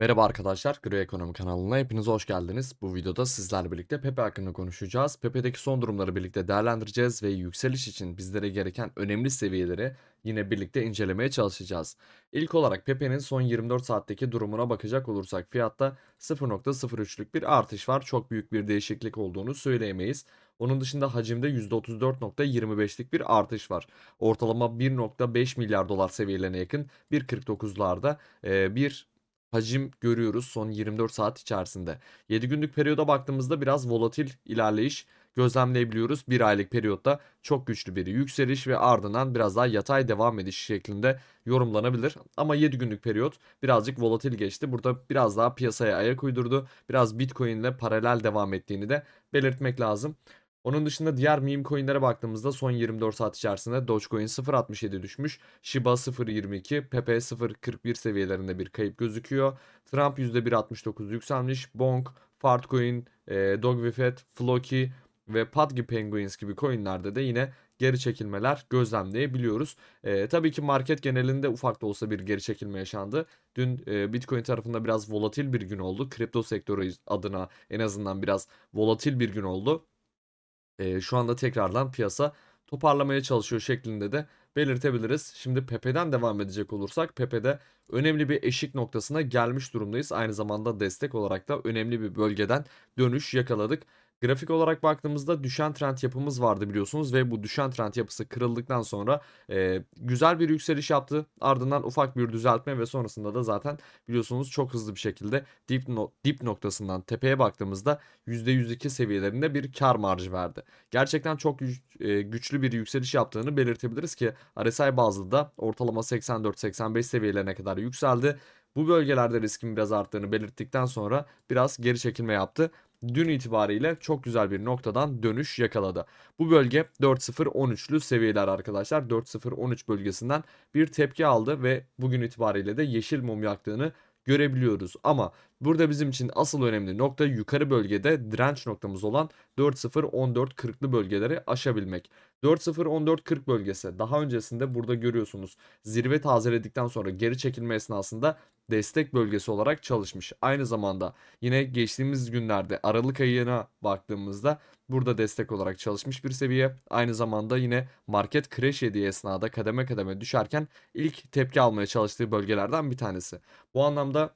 Merhaba arkadaşlar, Gri Ekonomi kanalına hepiniz hoş geldiniz. Bu videoda sizlerle birlikte Pepe hakkında konuşacağız. Pepe'deki son durumları birlikte değerlendireceğiz ve yükseliş için bizlere gereken önemli seviyeleri yine birlikte incelemeye çalışacağız. İlk olarak Pepe'nin son 24 saatteki durumuna bakacak olursak fiyatta 0.03'lük bir artış var. Çok büyük bir değişiklik olduğunu söyleyemeyiz. Onun dışında hacimde %34.25'lik bir artış var. Ortalama 1.5 milyar dolar seviyelerine yakın 1.49'larda e, bir hacim görüyoruz son 24 saat içerisinde. 7 günlük periyoda baktığımızda biraz volatil ilerleyiş gözlemleyebiliyoruz. 1 aylık periyotta çok güçlü bir yükseliş ve ardından biraz daha yatay devam ediş şeklinde yorumlanabilir. Ama 7 günlük periyot birazcık volatil geçti. Burada biraz daha piyasaya ayak uydurdu. Biraz Bitcoin ile paralel devam ettiğini de belirtmek lazım. Onun dışında diğer meme coinlere baktığımızda son 24 saat içerisinde Dogecoin 0.67 düşmüş. Shiba 0.22, Pepe 0.41 seviyelerinde bir kayıp gözüküyor. Trump %1.69 yükselmiş. Bonk, Fartcoin, e, Dogvifet, Floki ve Pudgy Penguins gibi coinlerde de yine geri çekilmeler gözlemleyebiliyoruz. E, tabii ki market genelinde ufak da olsa bir geri çekilme yaşandı. Dün e, Bitcoin tarafında biraz volatil bir gün oldu. Kripto sektörü adına en azından biraz volatil bir gün oldu e, şu anda tekrardan piyasa toparlamaya çalışıyor şeklinde de belirtebiliriz. Şimdi Pepe'den devam edecek olursak Pepe'de önemli bir eşik noktasına gelmiş durumdayız. Aynı zamanda destek olarak da önemli bir bölgeden dönüş yakaladık. Grafik olarak baktığımızda düşen trend yapımız vardı biliyorsunuz ve bu düşen trend yapısı kırıldıktan sonra e, güzel bir yükseliş yaptı. Ardından ufak bir düzeltme ve sonrasında da zaten biliyorsunuz çok hızlı bir şekilde dip, no dip noktasından tepeye baktığımızda %102 seviyelerinde bir kar marjı verdi. Gerçekten çok e, güçlü bir yükseliş yaptığını belirtebiliriz ki RSI bazlı da ortalama 84-85 seviyelerine kadar yükseldi. Bu bölgelerde riskin biraz arttığını belirttikten sonra biraz geri çekilme yaptı dün itibariyle çok güzel bir noktadan dönüş yakaladı. Bu bölge 4.0-13'lü seviyeler arkadaşlar. 4.0-13 bölgesinden bir tepki aldı ve bugün itibariyle de yeşil mum yaktığını görebiliyoruz. Ama burada bizim için asıl önemli nokta yukarı bölgede direnç noktamız olan 4.0-14.40'lı bölgeleri aşabilmek. 4.0-14.40 bölgesi daha öncesinde burada görüyorsunuz zirve tazeledikten sonra geri çekilme esnasında destek bölgesi olarak çalışmış. Aynı zamanda yine geçtiğimiz günlerde Aralık ayına baktığımızda burada destek olarak çalışmış bir seviye. Aynı zamanda yine market crash yediği esnada kademe kademe düşerken ilk tepki almaya çalıştığı bölgelerden bir tanesi. Bu anlamda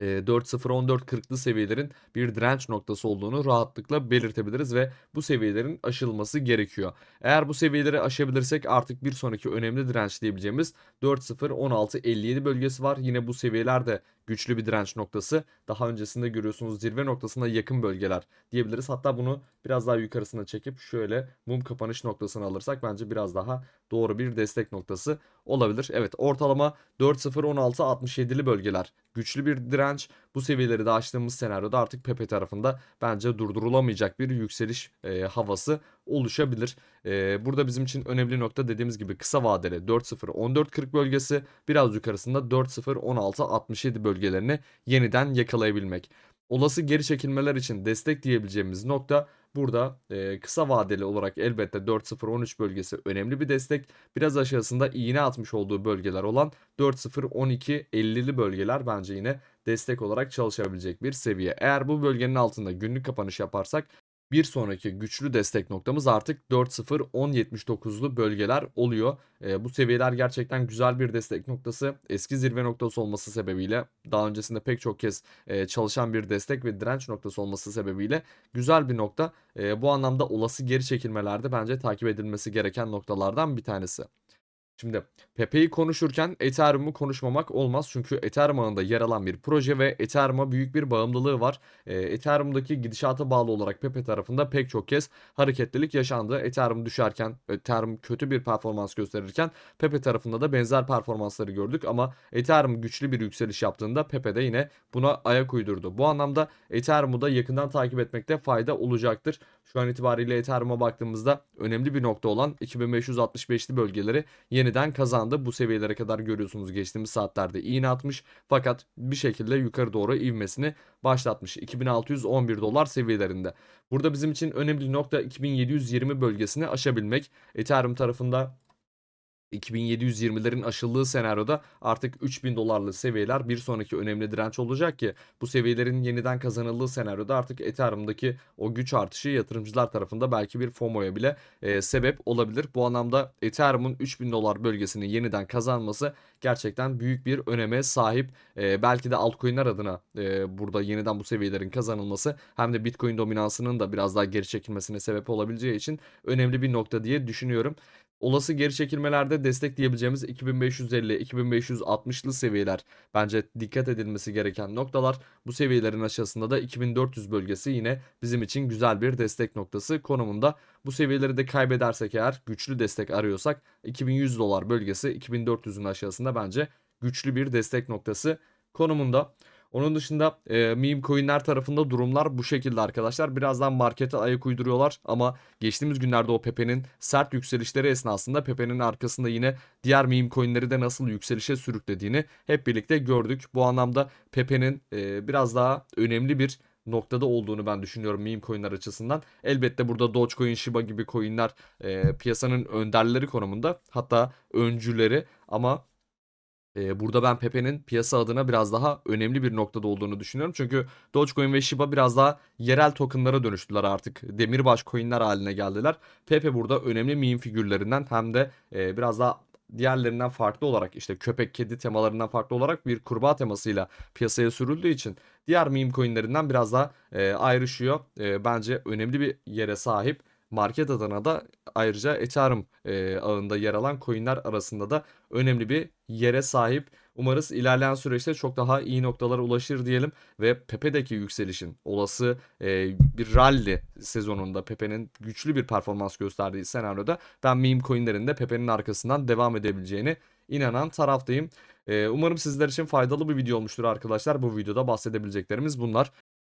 4.0-14.40'lı seviyelerin bir direnç noktası olduğunu rahatlıkla belirtebiliriz ve bu seviyelerin aşılması gerekiyor. Eğer bu seviyeleri aşabilirsek artık bir sonraki önemli direnç diyebileceğimiz 4.0-16.57 bölgesi var. Yine bu seviyeler de güçlü bir direnç noktası. Daha öncesinde görüyorsunuz zirve noktasına yakın bölgeler diyebiliriz. Hatta bunu biraz daha yukarısına çekip şöyle mum kapanış noktasını alırsak bence biraz daha doğru bir destek noktası olabilir. Evet ortalama 4.0-16-67'li bölgeler güçlü bir direnç. Bu seviyeleri de aştığımız senaryoda artık Pepe tarafında bence durdurulamayacak bir yükseliş e, havası oluşabilir. E, burada bizim için önemli nokta dediğimiz gibi kısa vadeli 4.0-14.40 bölgesi biraz yukarısında 4.0-16-67 bölgelerini yeniden yakalayabilmek. Olası geri çekilmeler için destek diyebileceğimiz nokta burada e, kısa vadeli olarak elbette 4.0-13 bölgesi önemli bir destek. Biraz aşağısında iğne atmış olduğu bölgeler olan 4.0-12-50'li bölgeler bence yine destek olarak çalışabilecek bir seviye. Eğer bu bölgenin altında günlük kapanış yaparsak bir sonraki güçlü destek noktamız artık 4.0-10.79'lu bölgeler oluyor. E, bu seviyeler gerçekten güzel bir destek noktası. Eski zirve noktası olması sebebiyle daha öncesinde pek çok kez e, çalışan bir destek ve direnç noktası olması sebebiyle güzel bir nokta. E, bu anlamda olası geri çekilmelerde bence takip edilmesi gereken noktalardan bir tanesi. Şimdi Pepe'yi konuşurken Ethereum'u konuşmamak olmaz. Çünkü Ethereum ağında yer alan bir proje ve Ethereum'a büyük bir bağımlılığı var. E, Ethereum'daki gidişata bağlı olarak Pepe tarafında pek çok kez hareketlilik yaşandı. Ethereum düşerken, Ethereum kötü bir performans gösterirken Pepe tarafında da benzer performansları gördük. Ama Ethereum güçlü bir yükseliş yaptığında Pepe de yine buna ayak uydurdu. Bu anlamda Ethereum'u da yakından takip etmekte fayda olacaktır. Şu an itibariyle Ethereum'a baktığımızda önemli bir nokta olan 2565'li bölgeleri yeniden kazandı. Bu seviyelere kadar görüyorsunuz geçtiğimiz saatlerde iğne atmış fakat bir şekilde yukarı doğru ivmesini başlatmış. 2611 dolar seviyelerinde. Burada bizim için önemli nokta 2720 bölgesini aşabilmek. Ethereum tarafında 2720'lerin aşıldığı senaryoda artık 3000 dolarlı seviyeler bir sonraki önemli direnç olacak ki bu seviyelerin yeniden kazanıldığı senaryoda artık Ethereum'daki o güç artışı yatırımcılar tarafında belki bir FOMO'ya bile e, sebep olabilir. Bu anlamda Ethereum'un 3000 dolar bölgesini yeniden kazanması gerçekten büyük bir öneme sahip. E, belki de altcoin'ler adına e, burada yeniden bu seviyelerin kazanılması hem de Bitcoin dominansının da biraz daha geri çekilmesine sebep olabileceği için önemli bir nokta diye düşünüyorum. Olası geri çekilmelerde destekleyebileceğimiz 2550-2560'lı seviyeler bence dikkat edilmesi gereken noktalar. Bu seviyelerin aşağısında da 2400 bölgesi yine bizim için güzel bir destek noktası konumunda. Bu seviyeleri de kaybedersek eğer güçlü destek arıyorsak 2100 dolar bölgesi 2400'ün aşağısında bence güçlü bir destek noktası konumunda. Onun dışında e, meme coinler tarafında durumlar bu şekilde arkadaşlar. Birazdan markete ayak uyduruyorlar ama geçtiğimiz günlerde o Pepe'nin sert yükselişleri esnasında Pepe'nin arkasında yine diğer meme coinleri de nasıl yükselişe sürüklediğini hep birlikte gördük. Bu anlamda Pepe'nin e, biraz daha önemli bir noktada olduğunu ben düşünüyorum meme coinler açısından. Elbette burada Dogecoin, Shiba gibi coinler e, piyasanın önderleri konumunda hatta öncüleri ama ee, burada ben Pepe'nin piyasa adına biraz daha önemli bir noktada olduğunu düşünüyorum. Çünkü Dogecoin ve Shiba biraz daha yerel tokenlara dönüştüler artık. Demirbaş coinler haline geldiler. Pepe burada önemli meme figürlerinden hem de e, biraz daha diğerlerinden farklı olarak işte köpek kedi temalarından farklı olarak bir kurbağa temasıyla piyasaya sürüldüğü için diğer meme coinlerinden biraz daha e, ayrışıyor. E, bence önemli bir yere sahip. Market adına da ayrıca Ethereum e, ağında yer alan coinler arasında da önemli bir yere sahip. Umarız ilerleyen süreçte çok daha iyi noktalara ulaşır diyelim ve Pepe'deki yükselişin olası e, bir rally sezonunda Pepe'nin güçlü bir performans gösterdiği senaryoda ben meme coinlerin de Pepe'nin arkasından devam edebileceğini inanan taraftayım. E, umarım sizler için faydalı bir video olmuştur arkadaşlar. Bu videoda bahsedebileceklerimiz bunlar.